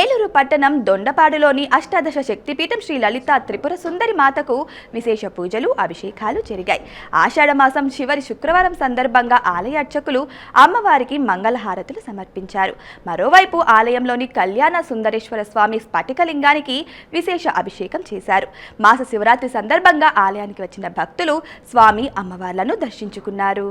ఏలూరు పట్టణం దొండపాడులోని అష్టాదశ శక్తిపీఠం శ్రీ లలిత త్రిపుర సుందరి మాతకు విశేష పూజలు అభిషేకాలు జరిగాయి. ఆషాఢమాసం చివరి శుక్రవారం సందర్భంగా ఆలయ అర్చకులు అమ్మవారికి మంగళహారతులు సమర్పించారు. మరోవైపు ఆలయంలోని కళ్యాణ సుందరేశ్వర స్వామి స్ఫటికలింగానికి విశేష అభిషేకం చేశారు. మాస శివరాత్రి సందర్భంగా ఆలయానికి వచ్చిన భక్తులు స్వామి అమ్మవార్లను దర్శించుకున్నారు.